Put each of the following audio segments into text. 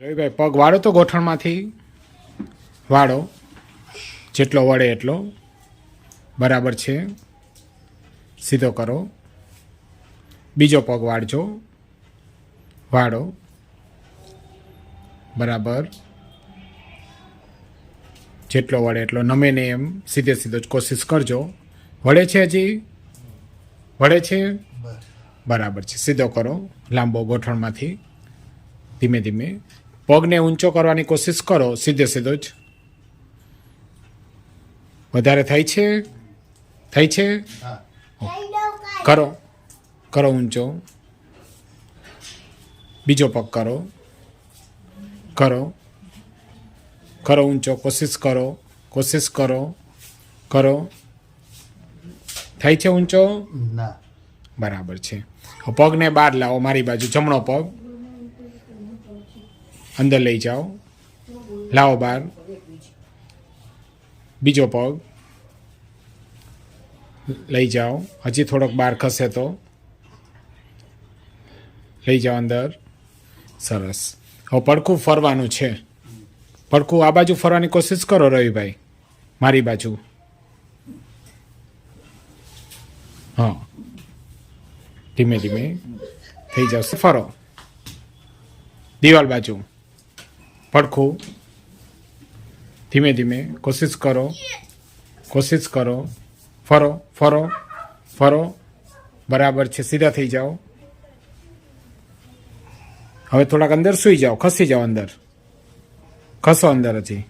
રવિભાઈ પગ વાળો તો ગોઠણમાંથી? વાળો. જેટલો વળે એટલો. બરાબર છે. સીધો કરો. બીજો પગ વાળજો. વાળો. બરાબર. જેટલો વળે એટલો. નમે ને એમ. સીધે સીધો જ કોશિશ કરજો. વળે છે હજી? વળે છે? બરાબર. છે. સીધો કરો. લાંબો ગોઠણમાંથી. ધીમે ધીમે. પગને ઊંચો કરવાની કોશિશ કરો સીધે સીધો જ. વધારે થાય છે? થાય છે? કરો કરો ઊંચો. બીજો પગ કરો. કરો કરો ઊંચો કોશિશ કરો કોશિશ કરો કરો. થાય છે ઊંચો? ના. બરાબર છે. પગને બહાર લાવો મારી બાજુ જમણો પગ. અંદર લઈ જાઓ. લાવો બહાર. બીજો પગ. લઈ જાઓ. હજી થોડોક બહાર ખસે તો. લઈ જાઓ અંદર. સરસ. હવે પડખું ફરવાનું છે. પડખું આ બાજુ ફરવાની કોશિશ કરો રવિભાઈ. મારી બાજુ. હા. ધીમે ધીમે. થઈ જશે. ફરો. દિવાલ બાજુ. પડખું. ધીમે ધીમે કોશિશ કરો. કોશિશ કરો. ફરો ફરો ફરો. બરાબર છે, સીધા થઈ જાઓ. હવે થોડાક અંદર સૂઈ જાઓ, ખસી જાઓ અંદર. ખસો અંદર હજી.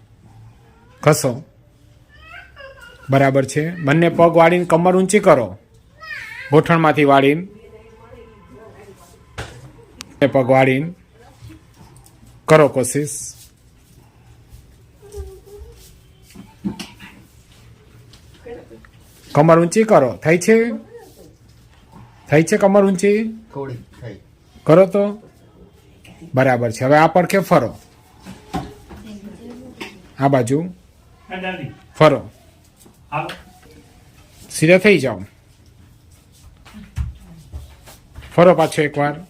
ખસો. બરાબર છે. બંને પગ વાળીને કમર ઊંચી કરો. ગોઠણમાંથી વાળીને. પગ વાળીને. કરો કોશિશ. કમર ઊંચી કરો. થાય છે? થાય છે કમર ઊંચી? કરો તો? બરાબર છે. હવે આ પડખે ફરો. આ બાજુ. ફરો. સીધા થઈ જાઓ. ફરો પાછો એકવાર.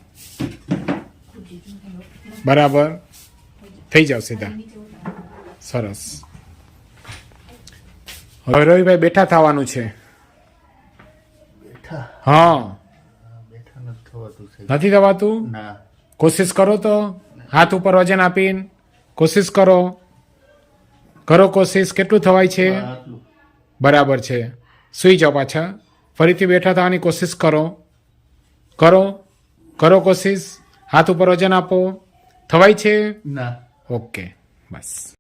બરાબર. થઈ જાઓ સીધા. સરસ. હવે રવિભાઈ બેઠા થવાનું છે. બેઠા? હા. નથી થવાતું કોશિશ કરો તો. હાથ ઉપર વજન આપીને કોશિશ કરો. કરો કોશિશ. કેટલું થવાય છે? બરાબર છે. સૂઈ જાઓ પાછા. ફરીથી બેઠા થવાની કોશિશ કરો. કરો. કરો કોશિશ. હાથ ઉપર વજન આપો. થવાય છે? ના. ઓકે. બસ.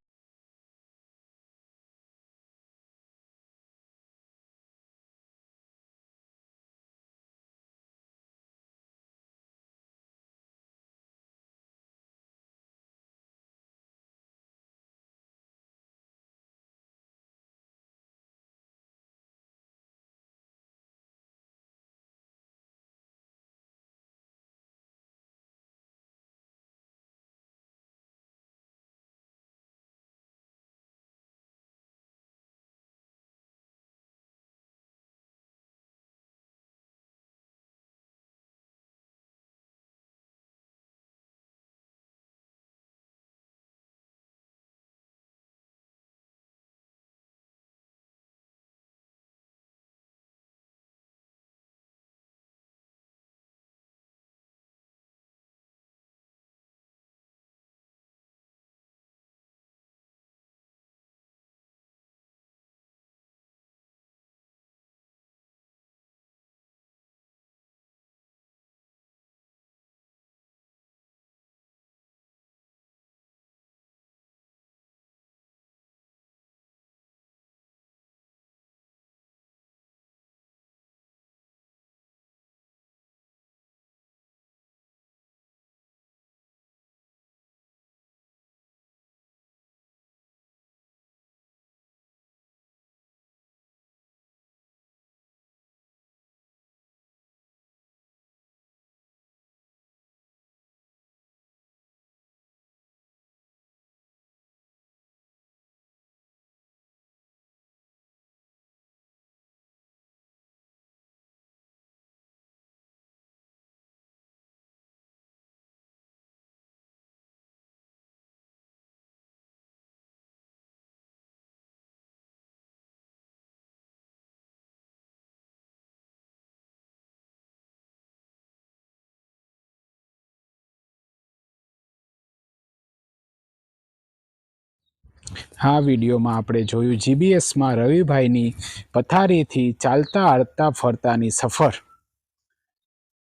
આ વિડીયોમાં આપણે જોયું જીબીએસમાં રવિભાઈની પથારીથી ચાલતા આડતા ફરતાની સફર,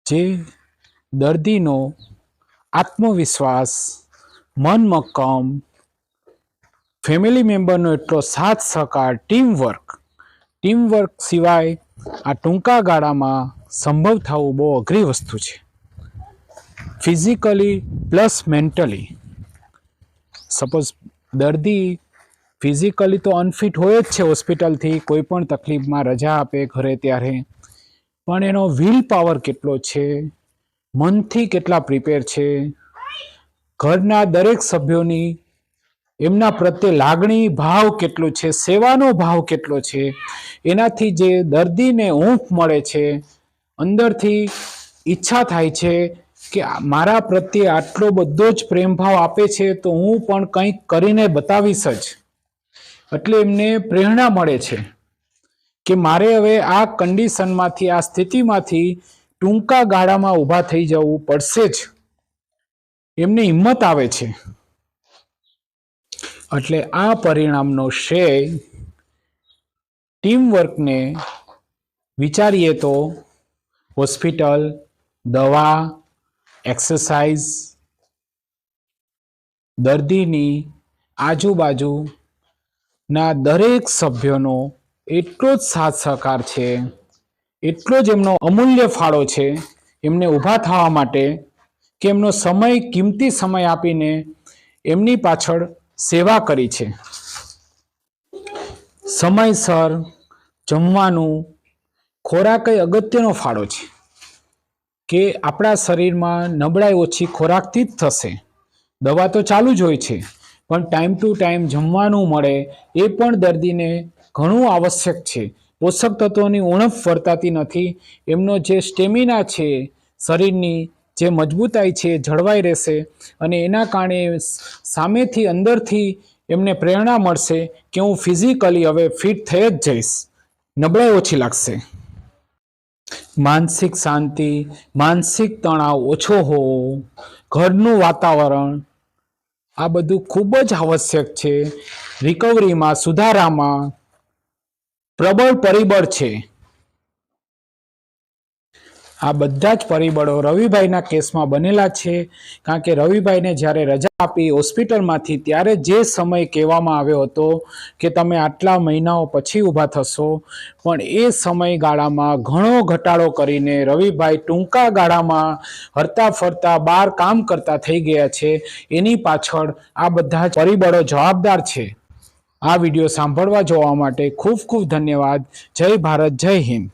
જે દર્દીનો આત્મવિશ્વાસ મન મક્કમ ફેમિલી મેમ્બરનો એટલો સાથ સહકાર ટીમવર્ક ટીમવર્ક સિવાય આ ટૂંકા ગાળામાં સંભવ થવું બહુ અઘરી વસ્તુ છે. ફિઝિકલી પ્લસ મેન્ટલી સપોઝ દર્દી ફિઝિકલી તો અનફિટ હોય જ છે હોસ્પિટલથી કોઈ પણ તકલીફમાં રજા આપે ઘરે ત્યારે. પણ એનો વિલ પાવર કેટલો છે? મનથી કેટલા પ્રિપેર છે? ઘરના દરેક સભ્યોની એમના પ્રત્યે લાગણી ભાવ કેટલો છે? સેવાનો ભાવ કેટલો છે? એનાથી જે દર્દીને ઊંઘ મળે છે, અંદરથી ઈચ્છા થાય છે કે મારા પ્રત્યે આટલો બધો જ પ્રેમભાવ આપે છે, તો હું પણ કંઈક કરીને બતાવીશ જ. એટલે એમને પ્રેરણા મળે છે કે મારે હવે આ કન્ડિશનમાંથી આ સ્થિતિમાંથી ટૂંકા ગાળામાં ઊભા થઈ જવું પડશે જ. એમને હિંમત આવે છે. એટલે આ પરિણામનો શ્રેય ટીમવર્કને વિચારીએ તો હોસ્પિટલ, દવા, એક્સરસાઇઝ, દર્દીની આજુબાજુના દરેક સભ્યોનો એટલો જ સાથ સહકાર છે, એટલો જ એમનો અમૂલ્ય ફાળો છે, એમને ઊભા થવા માટે કે એમનો સમય, કિંમતી સમય આપીને એમની પાછળ સેવા કરી છે. સમયસર જમવાનું ખોરાક એ અગત્યનો ફાળો છે કે આપણા શરીરમાં નબળાઈ ઓછી ખોરાકથી જ થશે. દવા તો ચાલુ જ હોય છે પણ ટાઈમ ટુ ટાઈમ જમવાનું મળે એ પણ દર્દીને ઘણું આવશ્યક છે. પોષક તત્વોની ઉણપ વર્તાતી નથી. એમનો જે સ્ટેમિના છે, શરીરની જે મજબૂતાઈ છે જળવાઈ રહેશે અને એના કારણે સામેથી અંદરથી એમને પ્રેરણા મળશે કે હું ફિઝિકલી હવે ફિટ થઈ જ જઈશ. નબળાઈ ઓછી લાગશે. માનસિક શાંતિ, માનસિક તણાવ ઓછો હોવો, ઘરનું વાતાવરણ આ બધું ખૂબ જ આવશ્યક છે. રિકવરીમાં સુધારામાં પ્રબળ પરિબળ છે. આ બધા જ પરિબળો રવિભાઈના કેસમાં બનેલા છે. કારણ કે રવિભાઈને જ્યારે રજા આપી હોસ્પિટલમાંથી, ત્યારે જે સમય કહેવામાં આવ્યો હતો કે તમે આટલા મહિનાઓ પછી ઊભા થશો, પણ એ સમયગાળામાં ઘણો ઘટાડો કરીને રવિભાઈ ટૂંકા ગાળામાં હરતા ફરતા બહાર કામ કરતા થઈ ગયા છે. એની પાછળ આ બધા જ પરિબળો જવાબદાર છે. આ વીડિયો સાંભળવા જોવા માટે ખૂબ ખૂબ ધન્યવાદ. જય ભારત, જય હિન્દ.